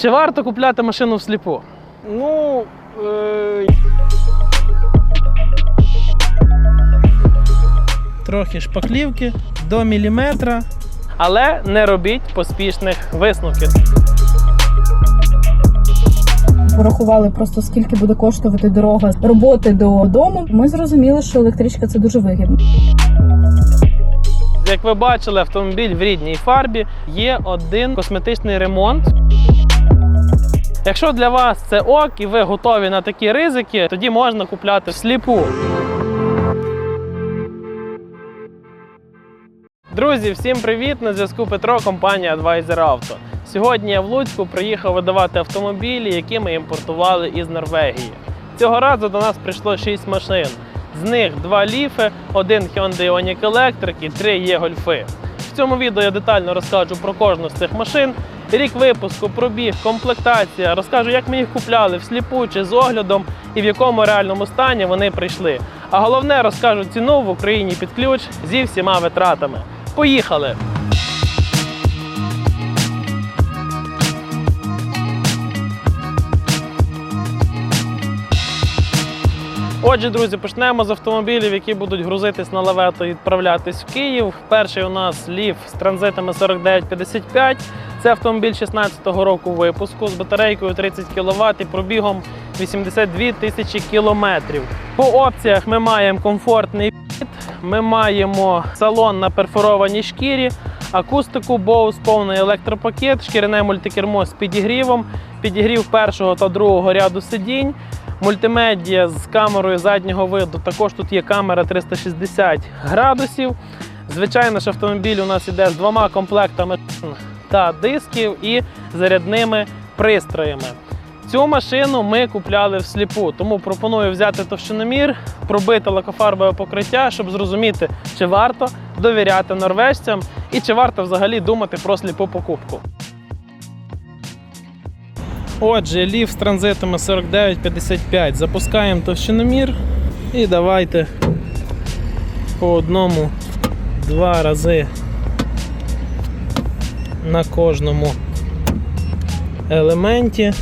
Чи варто купляти машину всліпу? Ну, е, Трохи шпаклівки до міліметра. Але не робіть поспішних висновків. порахували просто скільки буде коштувати дорога з роботи до дому. Ми зрозуміли, що електричка це дуже вигідно. Як ви бачили, автомобіль в рідній фарбі є один косметичний ремонт. Якщо для вас це ок і ви готові на такі ризики, тоді можна купляти всліпу. Друзі, всім привіт! На зв'язку Петро, компанія Advisor Auto. Сьогодні я в Луцьку приїхав видавати автомобілі, які ми імпортували із Норвегії. Цього разу до нас прийшло 6 машин. З них два ліфи, один Hyundai Ioniq Electric і три є гольфи. В цьому відео я детально розкажу про кожну з цих машин, рік випуску, пробіг, комплектація, розкажу, як ми їх купляли всліпу чи з оглядом і в якому реальному стані вони прийшли. А головне розкажу ціну в Україні під ключ зі всіма витратами. Поїхали! Отже, друзі, почнемо з автомобілів, які будуть грузитись на лавету і відправлятись в Київ. Перший у нас ліф з транзитами 4955. Це автомобіль 16-го року випуску з батарейкою 30 кВт і пробігом 82 тисячі кілометрів. По опціях ми маємо комфортний від, ми маємо салон на перфорованій шкірі, акустику Bose, повний електропакет, шкіряне мультикермо з підігрівом, підігрів першого та другого ряду сидінь. Мультимедіа з камерою заднього виду. Також тут є камера 360 градусів. Звичайно ж, автомобіль у нас іде з двома комплектами та дисків і зарядними пристроями. Цю машину ми купляли всліпу, тому пропоную взяти товщиномір, пробити лакофарбове покриття, щоб зрозуміти, чи варто довіряти норвежцям і чи варто взагалі думати про сліпу покупку. Отже, ліфт з транзитами 4955. Запускаємо товщиномір і давайте по одному два рази на кожному елементі.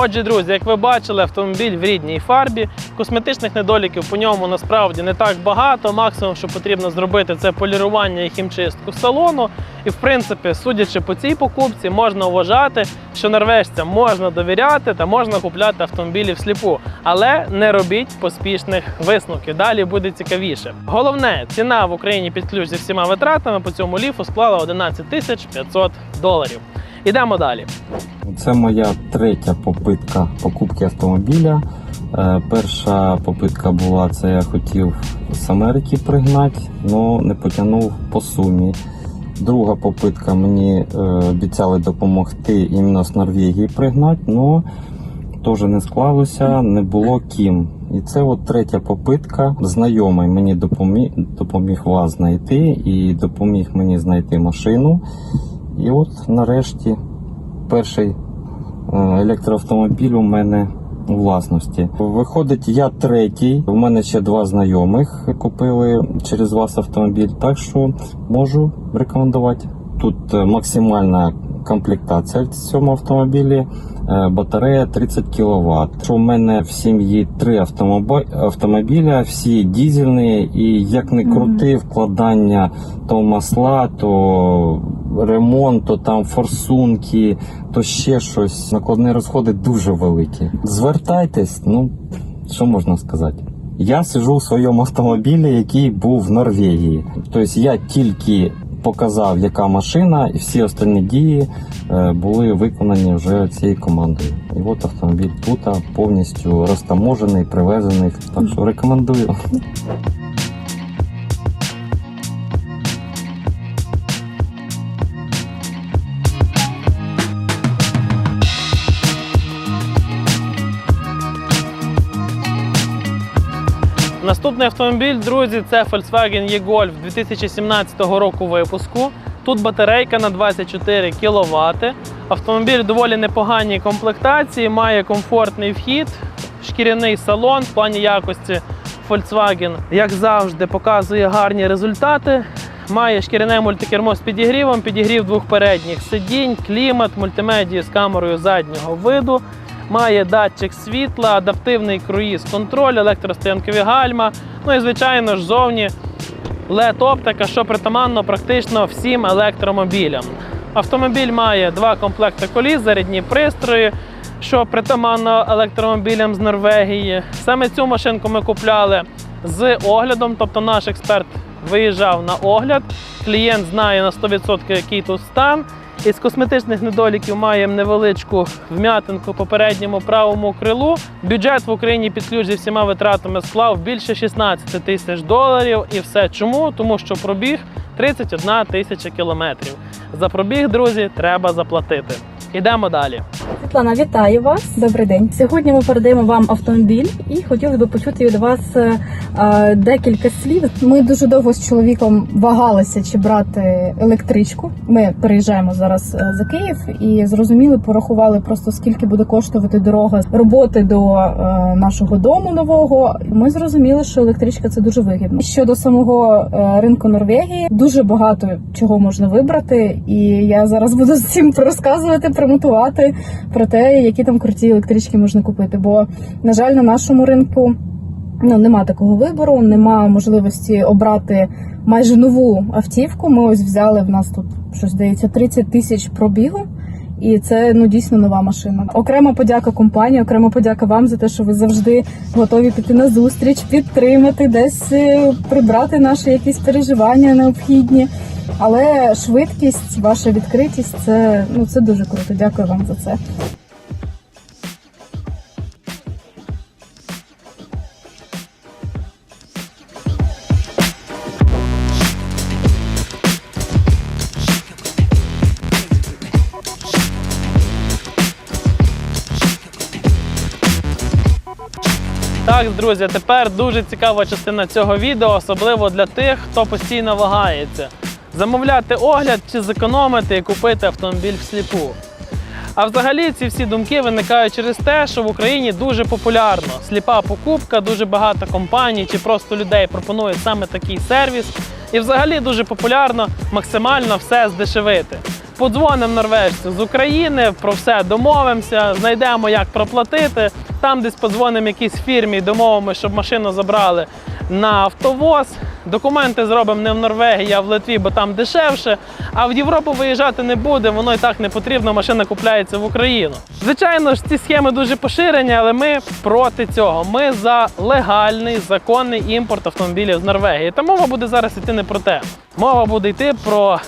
Отже, друзі, як ви бачили, автомобіль в рідній фарбі. Косметичних недоліків по ньому насправді не так багато. Максимум, що потрібно зробити, це полірування і хімчистку салону. І в принципі, судячи по цій покупці, можна вважати, що норвежцям можна довіряти та можна купляти автомобілі всліпу. Але не робіть поспішних висновків. Далі буде цікавіше. Головне, ціна в Україні під ключ зі всіма витратами по цьому ліфу склала 11 тисяч 500 доларів. Ідемо далі. Це моя третя попитка покупки автомобіля. Е, Перша попитка була це я хотів з Америки пригнати, але не потягнув по сумі. Друга попитка мені е, обіцяли допомогти іменно з Норвегії пригнати, але теж не склалося, не було ким. І це от третя попитка. Знайомий мені допоміг, допоміг вас знайти і допоміг мені знайти машину. І от нарешті перший е, електроавтомобіль у мене у власності. Виходить, я третій. У мене ще два знайомих купили через вас автомобіль, так що можу рекомендувати. Тут е, максимальна комплектація в цьому автомобілі. е, Батарея 30 кВт. У мене в сім'ї три автомобіля, всі дізельні, і як не крути, вкладання то масла, то ремонт, то там форсунки, то ще щось. Накладні розходи дуже великі. Звертайтесь, ну що можна сказати. Я сижу в своєму автомобілі, який був в Норвегії. Тобто я тільки показав, яка машина, і всі остальні дії е, були виконані вже цією командою. І от автомобіль тут повністю розтаможений, привезений. Так що рекомендую. Наступний автомобіль, друзі, це Volkswagen e-Golf 2017 року випуску. Тут батарейка на 24 кВт, Автомобіль в доволі непоганій комплектації, має комфортний вхід, шкіряний салон в плані якості Volkswagen, як завжди, показує гарні результати. Має шкіряне мультикермо з підігрівом, підігрів двох передніх сидінь, клімат, мультимедію з камерою заднього виду. Має датчик світла, адаптивний круїз контроль, електростоянкові гальма. Ну і звичайно ж зовні LED-оптика, що притаманно практично всім електромобілям. Автомобіль має два комплекти коліс, зарядні пристрої, що притаманно електромобілям з Норвегії. Саме цю машинку ми купляли з оглядом, тобто наш експерт виїжджав на огляд. Клієнт знає на 100% який тут стан. Із косметичних недоліків маємо невеличку вм'ятинку по передньому правому крилу. Бюджет в Україні під ключ зі всіма витратами склав більше 16 тисяч доларів. І все чому? Тому що пробіг 31 тисяча кілометрів. За пробіг, друзі, треба заплатити. Ідемо далі. Світлана, вітаю вас. Добрий день. Сьогодні ми передаємо вам автомобіль і хотіли би почути від вас е, е, декілька слів. Ми дуже довго з чоловіком вагалися, чи брати електричку. Ми переїжджаємо зараз е, за Київ і зрозуміли, порахували просто скільки буде коштувати дорога роботи до нашого дому нового. Ми зрозуміли, що електричка це дуже вигідно. Щодо самого ринку Норвегії, дуже багато чого можна вибрати, і я зараз буду з цим розказувати, промотувати про те, які там круті електрички можна купити. Бо, на жаль, на нашому ринку ну, нема такого вибору, нема можливості обрати майже нову автівку. Ми ось взяли в нас тут що здається 30 тисяч пробігу. І це ну дійсно нова машина. Окрема подяка компанії, окрема подяка вам за те, що ви завжди готові піти на зустріч, підтримати, десь е, прибрати наші якісь переживання необхідні. Але швидкість, ваша відкритість це ну це дуже круто. Дякую вам за це. Так, друзі, тепер дуже цікава частина цього відео, особливо для тих, хто постійно вагається. Замовляти огляд чи зекономити і купити автомобіль всліпу. А взагалі ці всі думки виникають через те, що в Україні дуже популярно сліпа покупка, дуже багато компаній чи просто людей пропонують саме такий сервіс. І взагалі дуже популярно максимально все здешевити. Подзвонимо норвежцю з України, про все домовимося, знайдемо, як проплатити. Там десь подзвонимо якійсь фірмі домовимося, щоб машину забрали на автовоз. Документи зробимо не в Норвегії, а в Литві, бо там дешевше. А в Європу виїжджати не буде, воно і так не потрібно, машина купляється в Україну. Звичайно ж, ці схеми дуже поширені, але ми проти цього. Ми за легальний законний імпорт автомобілів з Норвегії. Та мова буде зараз йти не про те. Мова буде йти про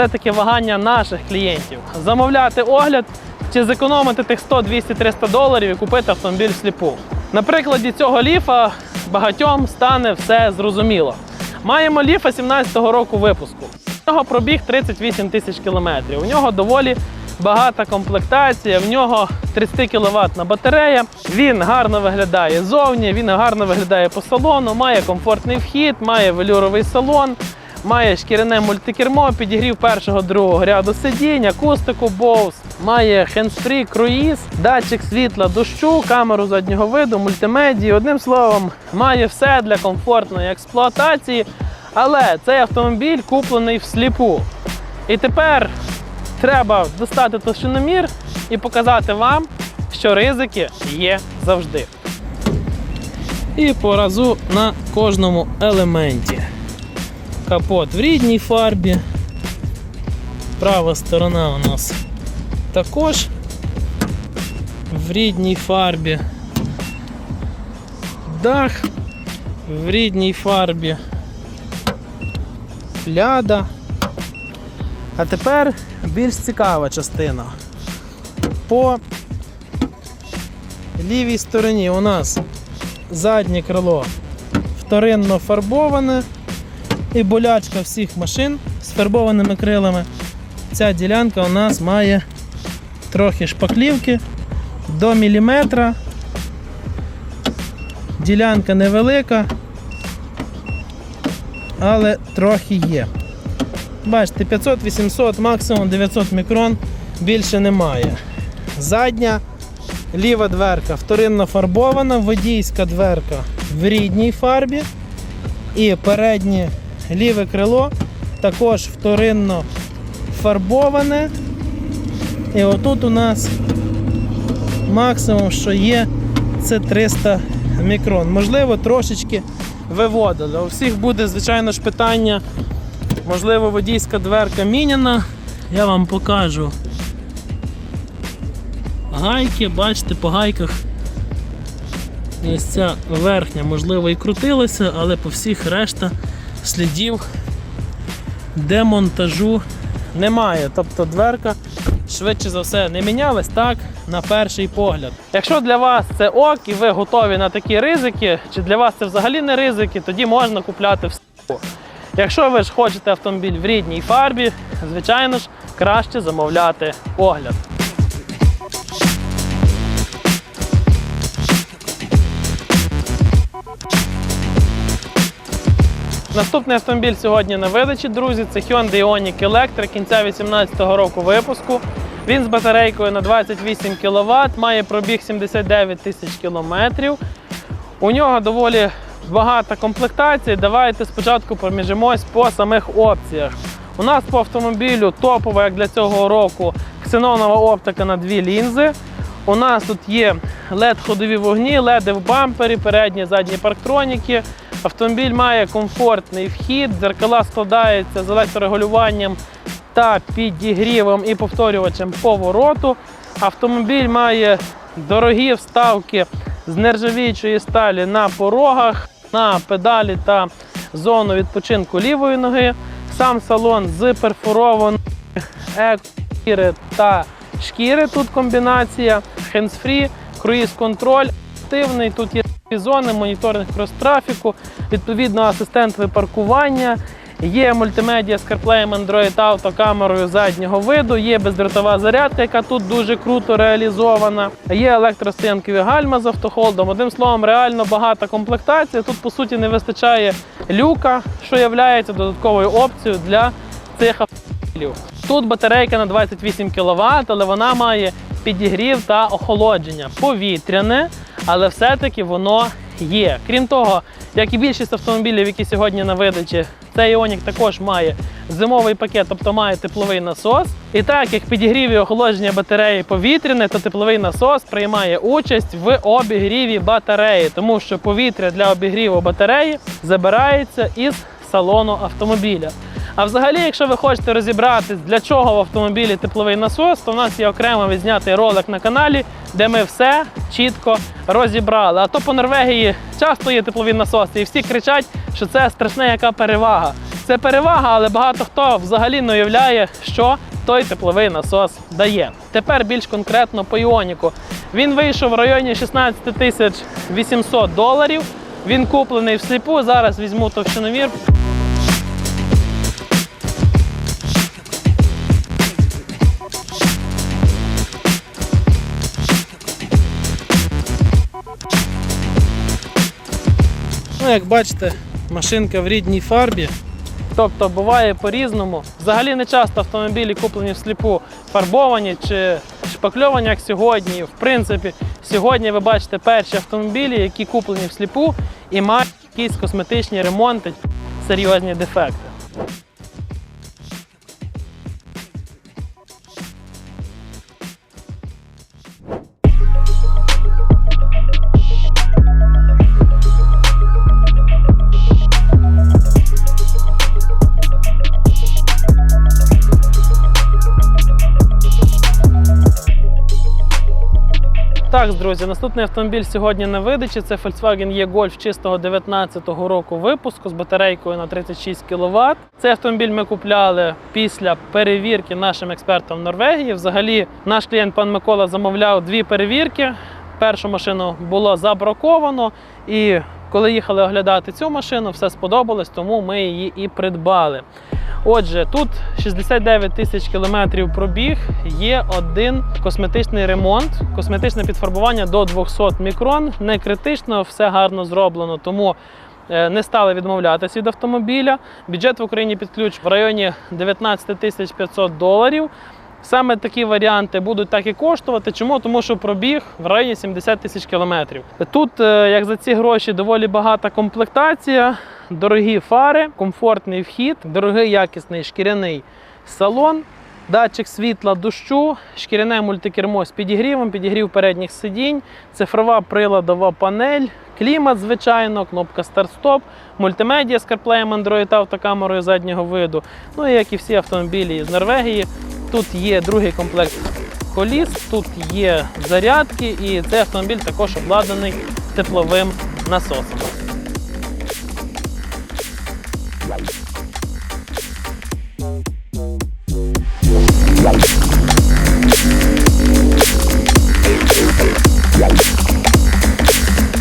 все-таки вагання наших клієнтів. Замовляти огляд чи зекономити тих 100, 200, 300 доларів і купити автомобіль всліпу. На прикладі цього ліфа багатьом стане все зрозуміло. Маємо ліфа 17-го року випуску. У нього пробіг 38 тисяч кілометрів. У нього доволі багата комплектація, в нього 30 кВт батарея. Він гарно виглядає ззовні, він гарно виглядає по салону, має комфортний вхід, має велюровий салон. Має шкіряне мультикермо, підігрів першого другого ряду сидінь, акустику Bose, має hands-free круїз, датчик світла дощу, камеру заднього виду, мультимедію. Одним словом, має все для комфортної експлуатації. Але цей автомобіль куплений всліпу. І тепер треба достати толщиномір і показати вам, що ризики є завжди. І по разу на кожному елементі. Капот в рідній фарбі. Права сторона у нас також в рідній фарбі. Дах в рідній фарбі. Ляда. А тепер більш цікава частина. По лівій стороні у нас заднє крило вторинно фарбоване і болячка всіх машин з фарбованими крилами. Ця ділянка у нас має трохи шпаклівки до міліметра. Ділянка невелика, але трохи є. Бачите, 500-800, максимум 900 мікрон більше немає. Задня ліва дверка вторинно фарбована, водійська дверка в рідній фарбі. І переднє ліве крило також вторинно фарбоване. І отут у нас максимум, що є, це 300 мікрон. Можливо, трошечки виводили. У всіх буде, звичайно ж, питання. Можливо, водійська дверка міняна. Я вам покажу. Гайки, бачите, по гайках. Ось ця верхня, можливо, і крутилася, але по всіх решта слідів демонтажу немає. Тобто дверка швидше за все не мінялась так на перший погляд. Якщо для вас це ок і ви готові на такі ризики, чи для вас це взагалі не ризики, тоді можна купляти все. Якщо ви ж хочете автомобіль в рідній фарбі, звичайно ж, краще замовляти огляд. Наступний автомобіль сьогодні на видачі, друзі, це Hyundai Ioniq Electric кінця 2018 року випуску. Він з батарейкою на 28 кВт, має пробіг 79 тисяч кілометрів. У нього доволі багата комплектацій. Давайте спочатку проміжимось по самих опціях. У нас по автомобілю топова, як для цього року, ксенонова оптика на дві лінзи. У нас тут є LED-ходові вогні, LED в бампері, передні, задні парктроніки. Автомобіль має комфортний вхід, дзеркала складаються з електрорегулюванням та підігрівом і повторювачем повороту. Автомобіль має дорогі вставки з нержавіючої сталі на порогах, на педалі та зону відпочинку лівої ноги. Сам салон з перфорованої еко-шкіри та шкіри. Тут комбінація, hands-free, круїз-контроль, активний. Тут є зони, моніторинг крос-трафіку, відповідно асистент паркування. Є мультимедіа з CarPlay, Android Auto камерою заднього виду, є бездротова зарядка, яка тут дуже круто реалізована. Є електростоянкові гальма з автохолдом. Одним словом, реально багата комплектація. Тут по суті не вистачає люка, що є додатковою опцією для цих автомобілів. Тут батарейка на 28 кВт, але вона має підігрів та охолодження повітряне, але все-таки воно є. Крім того, як і більшість автомобілів, які сьогодні на видачі, цей Ioniq також має зимовий пакет, тобто має тепловий насос. І так як підігрів і охолодження батареї повітряне, то тепловий насос приймає участь в обігріві батареї, тому що повітря для обігріву батареї забирається із салону автомобіля. А взагалі, якщо ви хочете розібратись, для чого в автомобілі тепловий насос, то в нас є окремо відзнятий ролик на каналі, де ми все чітко розібрали. А то по Норвегії часто є теплові насоси, і всі кричать, що це страшна яка перевага. Це перевага, але багато хто взагалі не уявляє, що той тепловий насос дає. Тепер більш конкретно по Іоніку. Він вийшов в районі 16 тисяч 800 доларів. Він куплений всліпу. Зараз візьму товщиновір. Ну, як бачите, машинка в рідній фарбі. Тобто буває по-різному. Взагалі не часто автомобілі куплені всліпу фарбовані чи шпакльовані, як сьогодні. В принципі, сьогодні ви бачите перші автомобілі, які куплені всліпу і мають якісь косметичні ремонти, серйозні дефекти. Так, друзі, наступний автомобіль сьогодні на видачі. Це Volkswagen E-Golf чистого 19-го року випуску з батарейкою на 36 кВт. Цей автомобіль ми купляли після перевірки нашим експертам в Норвегії. Взагалі, наш клієнт пан Микола замовляв дві перевірки. Першу машину було забраковано, і коли їхали оглядати цю машину, все сподобалось, тому ми її і придбали. Отже, тут 69 тисяч кілометрів пробіг, є один косметичний ремонт, косметичне підфарбування до 200 мікрон. Не критично, все гарно зроблено, тому е, не стали відмовлятися від автомобіля. Бюджет в Україні під ключ в районі 19 тисяч 500 доларів. Саме такі варіанти будуть так і коштувати. Чому? Тому що пробіг в районі 70 тисяч кілометрів. Тут, е, як за ці гроші, доволі багата комплектація, дорогі фари, комфортний вхід, дорогий якісний шкіряний салон. Датчик світла дощу, шкіряне мультикермо з підігрівом, підігрів передніх сидінь, цифрова приладова панель, клімат, звичайно, кнопка старт-стоп, мультимедіа з CarPlay, Android Auto камерою заднього виду. Ну і як і всі автомобілі з Норвегії, тут є другий комплект коліс, тут є зарядки, і цей автомобіль також обладнаний тепловим насосом.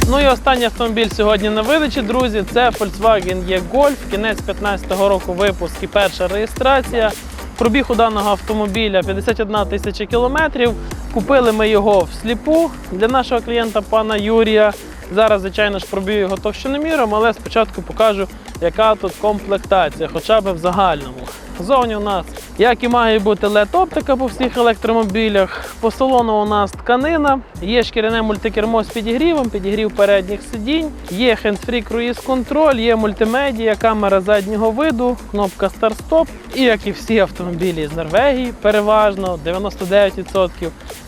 Ну і останній автомобіль сьогодні на видачі, друзі, це Volkswagen E-Golf, кінець 15-го року випуск і перша реєстрація. Пробіг у даного автомобіля 51 тисяча кілометрів. Купили ми його всліпу для нашого клієнта пана Юрія. Зараз, звичайно ж, пробію його товщиноміром, але спочатку покажу, яка тут комплектація, хоча б в загальному. Зовні у нас, як і має бути LED-оптика по всіх електромобілях. По салону у нас тканина, є шкіряне мультикермо з підігрівом, підігрів передніх сидінь, є hands-free круїз контроль, є мультимедія, камера заднього виду, кнопка старт-стоп. І як і всі автомобілі з Норвегії, переважно 99%,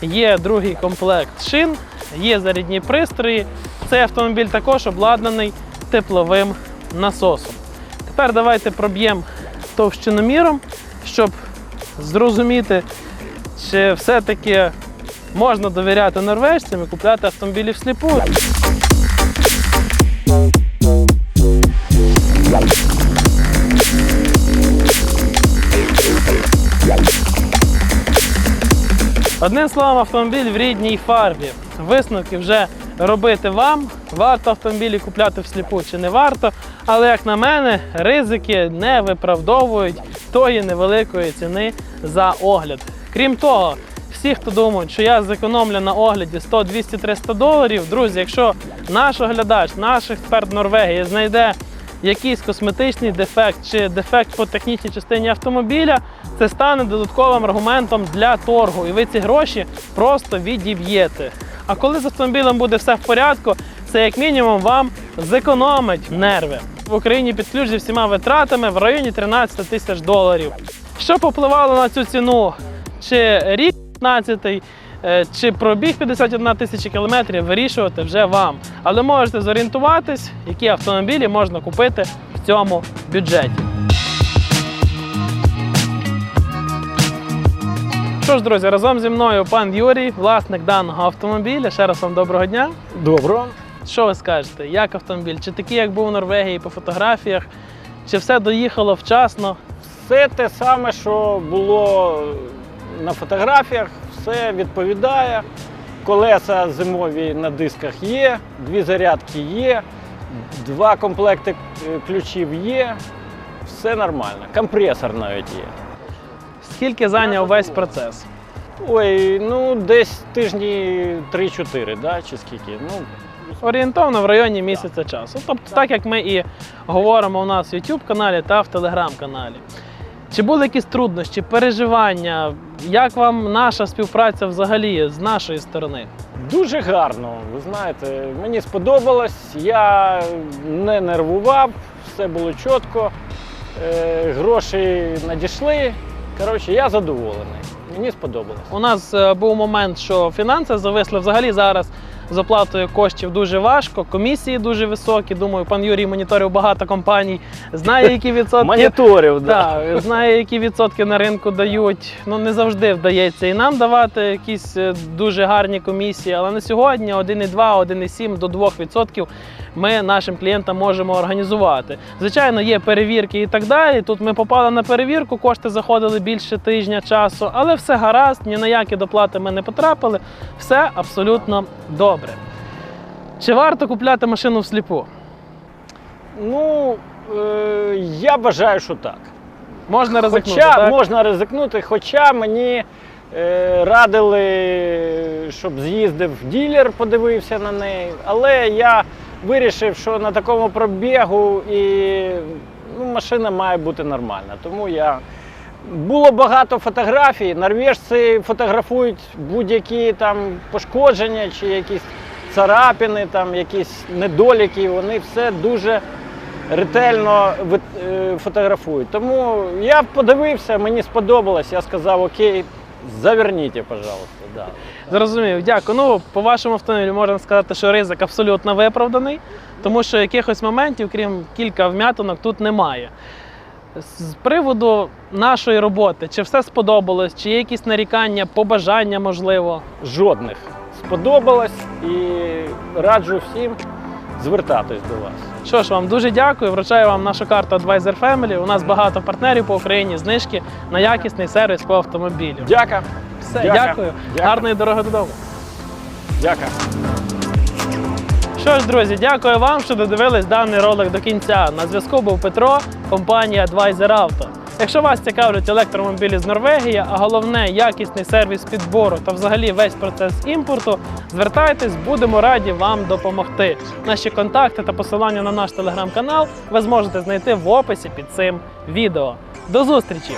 є другий комплект шин, є зарядні пристрої. Цей автомобіль також обладнаний тепловим насосом. Тепер давайте проб'ємо товщиноміром, щоб зрозуміти, чи все-таки можна довіряти норвежцям і купляти автомобілі всліпу. Одним словом, автомобіль в рідній фарбі. Висновки вже робити вам. Варто автомобілі купляти всліпу чи не варто. Але, як на мене, ризики не виправдовують тої невеликої ціни за огляд. Крім того, всі, хто думають, що я зекономлю на огляді 100, 200, 300 доларів, друзі, якщо наш оглядач, наш експерт Норвегії знайде якийсь косметичний дефект чи дефект по технічній частині автомобіля, це стане додатковим аргументом для торгу, і ви ці гроші просто відіб'єте. А коли з автомобілем буде все в порядку, це як мінімум вам зекономить нерви. В Україні під ключ зі всіма витратами в районі 13 тисяч доларів. Що попливало на цю ціну? Чи рік 15, е, чи пробіг 51 тисяча кілометрів, вирішувати вже вам. Але можете зорієнтуватись, які автомобілі можна купити в цьому бюджеті. Що ж, друзі, разом зі мною пан Юрій, власник даного автомобіля. Ще раз вам доброго дня. Добро. Що ви скажете? Як автомобіль? Чи такий, як був у Норвегії по фотографіях? Чи все доїхало вчасно? Все те саме, що було на фотографіях, все відповідає. Колеса зимові на дисках є, дві зарядки є, два комплекти е, ключів є. Все нормально. Компресор навіть є. Скільки зайняв весь процес? Ой, ну десь тижні 3-4, да, чи скільки. Ну, Орієнтовно в районі місяця часу. Тобто, так як ми і говоримо у нас в YouTube каналі та в Telegram каналі. Чи були якісь труднощі, переживання? Як вам наша співпраця взагалі з нашої сторони? Дуже гарно. Ви знаєте, мені сподобалось. Я не нервував, все було чітко. Е, гроші надійшли. Коротше, я задоволений. Мені сподобалось. У нас е, був момент, що фінанси зависли взагалі зараз. З оплатою коштів дуже важко, комісії дуже високі. Думаю, пан Юрій моніторив багато компаній, знає, які відсотки. Моніторів, да. Так, знає, які відсотки на ринку дають. Ну не завжди вдається і нам давати якісь е, дуже гарні комісії. Але на сьогодні 1,2, 1,7 до 2% ми нашим клієнтам можемо організувати. Звичайно, є перевірки і так далі. Тут ми попали на перевірку, кошти заходили більше тижня часу, але все гаразд, ні на які доплати ми не потрапили. Все абсолютно добре. Чи варто купляти машину всліпу? Ну, е, я вважаю, що так. Можна ризикнути, Хоча так? можна ризикнути, хоча мені е, радили, щоб з'їздив ділер, подивився на неї. Але я вирішив, що на такому пробігу і ну, машина має бути нормальна. Тому я Було багато фотографій. Норвежці фотографують будь-які там пошкодження чи якісь царапини, там якісь недоліки. Вони все дуже ретельно е, фотографують. Тому я подивився, мені сподобалось. Я сказав, окей, заверніть, пожалуйста. Да. Зрозумів, дякую. Ну, по вашому автомобілю можна сказати, що ризик абсолютно виправданий, тому що якихось моментів, крім кілька вм'ятинок, тут немає. З приводу нашої роботи, чи все сподобалось, чи є якісь нарікання, побажання, можливо. Жодних. Сподобалось і раджу всім звертатись до вас. Що ж, вам дуже дякую. Вручаю вам нашу карту Advisor Family. У нас багато партнерів по Україні, знижки на якісний сервіс по автомобілю. Дяка. Все, Дякую. дякую. Гарної дороги додому. Дяка. Що ж, друзі, дякую вам, що додивились даний ролик до кінця. На зв'язку був Петро, компанія Advisor Auto. Якщо вас цікавлять електромобілі з Норвегії, а головне якісний сервіс підбору та взагалі весь процес імпорту, звертайтесь, будемо раді вам допомогти. Наші контакти та посилання на наш телеграм-канал ви зможете знайти в описі під цим відео. До зустрічі!